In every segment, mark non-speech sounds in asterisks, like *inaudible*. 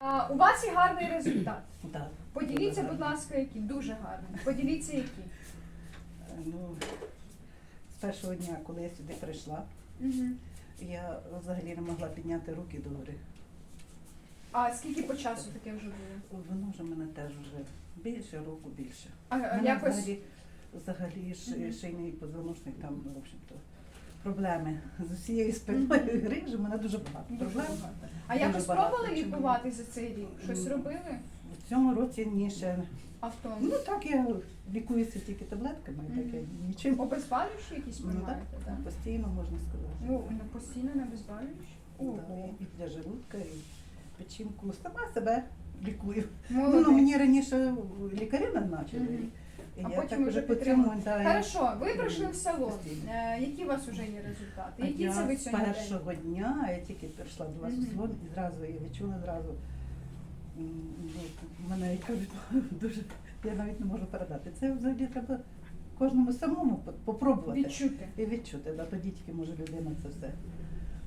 А, у вас є гарний результат. *clears throat* Так. Поділіться, будь ласка, який дуже гарний. Поділіться. Е, Ну, з першого дня, коли я сюди прийшла, Угу. я взагалі не могла підняти руки до гори. А скільки по часу таке вже було? Воно вже мене теж вже більше року більше. А, а Мене якось взагалі, взагалі Мгм. шийний позвоночник, там, в общем-то, проблеми з усією спиною грижі, у мене дуже багато проблем. А Дуже якось багато пробували чому. лікувати за цей рік? Щось М. робили? В цьому році ні ще. не. А в тому? Ну так я лікуюся тільки таблетками, так я нічим. Обезболюючі якісь Ну так, приймаєте, так? постійно можна сказати. Ну, не постійно не обезболюючі? Да, Ого. і для желудка, і печінку. Сама себе лікую. Молодець. Ну, мені раніше лікарі назначили. Мгм. А я потім так вже по да, Хорошо, ви прийшли в салон. Постійно. Е, Які у вас вже є результати? Які це ви з сьогодні день? першого дня, я тільки прийшла до вас Мгм. у салон, і зразу я відчула зразу. м, ну, Мене кажуть, *laughs* дуже я навіть не можу передати. Це взагалі треба кожному самому по- попробувати Відчути. і відчути. Да, тоді тільки може людина це все.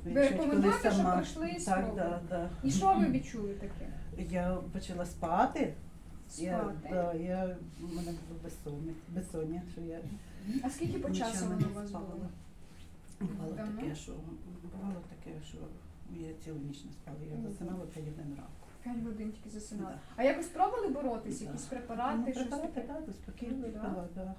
Ви відчуть, рекомендуєте, коли щоб сама. прийшли і Так, спробували? да, да. І що ви відчули таке? Я почала спати. Я, Спати? да, я, у мене було безсоння, безсоння, що я А скільки по часу нічого воно у вас спала. було? Бувало Давно? таке, що бувало таке, що я цілу ніч не спала, я засинала 5 годин ранку. П'ять годин тільки засинали. Да. А якось пробували боротись, Да. якісь препарати, Ну, щось препарати, таке? так, спокійно Ну, да. да.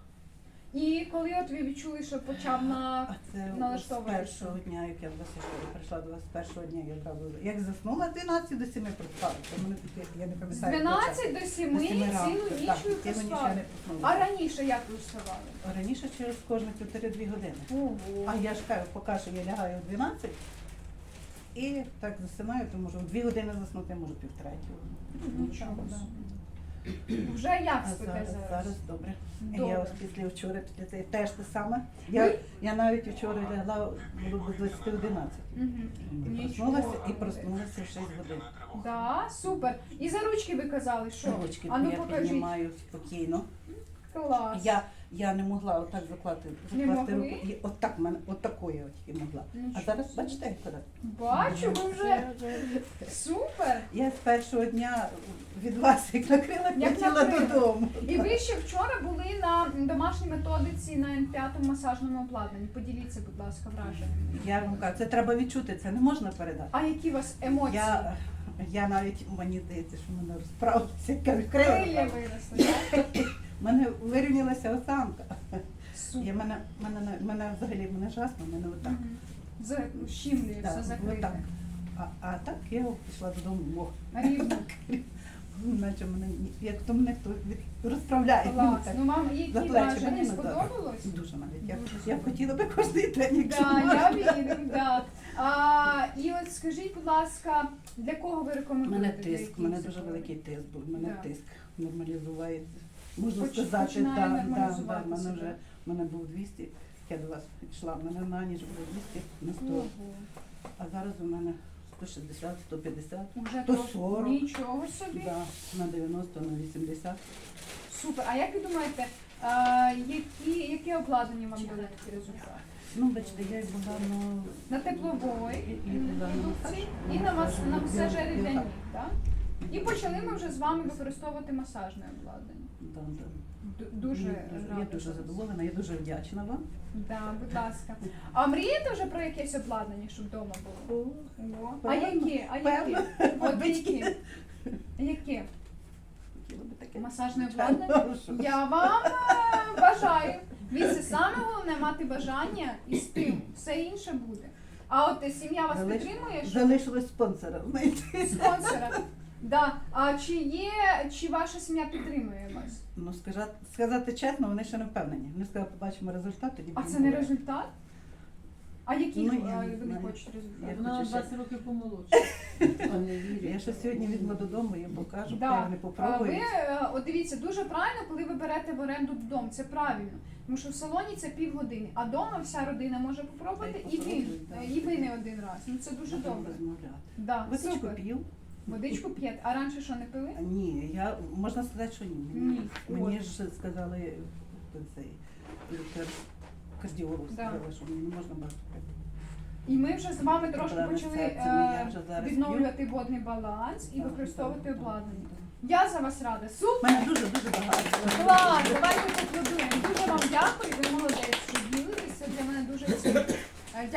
І коли от ви відчули, що почав на А це з налаштовуватися. першого дня, як я до вас прийшла до вас з першого дня, я одразу, як заснула з 12 до 7 проспала. Це мене таке, я не з пам'ятаю. 12 до 7 до 7 цілу ніч ви проспали. не А раніше як ви вставали? А Раніше через кожні півтори-дві години. Ого. А я ж кажу, поки що я лягаю в 12 і так засинаю, то можу в 2 години заснути, можу півтретього. Нічого Да. собі. Вже як А спите зараз, зараз? зараз добре. Добре. Я ось після вчора, після цього теж те саме. Я, я навіть вчора лягла було до 20-11. Мгм. Проснулася, і проснулася в 6 годин. Да, супер. І за ручки ви казали, що? Ручки а ну я покажіть. піднімаю спокійно. Клас. Я, я не могла отак заклати, Не закласти могли? руку. І отак мене, отакою от тільки могла. А зараз бачите, як вона? Бачу, ви вже супер. Я з першого дня від вас як накрила, Як хотіла накрила. додому. І ви ще вчора були на домашній методиці на М5 масажному обладнанні. Поділіться, будь ласка, враженнями. Я вам кажу, це треба відчути, це не можна передати. А які у вас емоції? Я, я навіть мені здається, що мене розправилися, Крилля виросли, так? *laughs* У мене вирівнялася осанка. Я мене, мене, мене взагалі мене жасно, мене отак. За ну, щімлює, Да, все закрите. отак. А, а так я пішла додому, о, Рівно. *laughs* наче мене як то мене хто від- розправляє. Клас. мені так. Ну, За плечі враження мене назад. сподобалось? Дуже навіть. Я, Дуже я б хотіла би кожний день, якщо Да, я вірю, да. А, і от скажіть, будь ласка, для кого ви У рекомендуєте? мене тиск, у мене дуже великий тиск був. У мене Да. тиск нормалізувається. Можна Поч- сказати, починає да, да, да, нормалізуватися, в мене вже в мене був 200, я до вас йшла, в мене на ніч було 200 на 100, Ого. а зараз у мене 160, 150, Уже То трохи. 40. Нічого собі. да, на 90, на 80. Супер. А як ви думаєте, а, які, яке обладнання вам дали такий результат? Ну, бачите, я й була на На тепловій І- і продукції масаж. і на, мас... на масажері для ніг, так? І почали ми вже з вами використовувати масажне обладнання. да, да. Ду- Дуже рада я дуже задоволена, я дуже вдячна вам. Да, будь ласка. А мрієте вже про якесь обладнання, щоб вдома було? О. А Певно, які? А які? певно. От які? Які? Хотіла би таке. Масажне обладнання? Я вам е, бажаю. Дивіться, саме головне мати бажання і стимул. Все інше буде. А от е, сім'я вас Залиш- підтримує, що Залишилось спонсора, знаєте. спонсора. Да. А чи є, чи ваша сім'я підтримує вас? Ну, сказати, сказати чесно, вони ще не впевнені. Вони сказали, побачимо результат, тоді А будемо це не говорити. результат? А які Ну, я не вони знаю. хочуть Я результат? Вона хочу 20 років помолодша. Не вірю. Я ще сьогодні візьму додому, я покажу, Да. хай вони А Ви попробують. е, от дивіться, дуже правильно, коли ви берете в оренду додому. Це правильно. Тому що в салоні це півгодини, а вдома вся родина може попробувати Хай і ви, попробують, да. е, і ви не один раз. Ну це дуже добре. розмовляти. Да, Водичку супер. п'ю. Водичку п'єте. А раніше що не пили? Ні, я можна сказати, що ні. Ні. мені От. ж сказали е, цей лікар кардіолог Да. що мені не можна багато пити. І ми вже з вами трошки Проблеми з почали серцем, і я вже зараз відновлювати водний баланс і Так, використовувати так, так. обладнання. Я за вас рада. У Супер! мене дуже дуже багато. Клас! Давайте поаплодуємо. Дуже вам дякую. Ви молодець, що ділитеся. Для мене дуже цінно. Е, Дякую.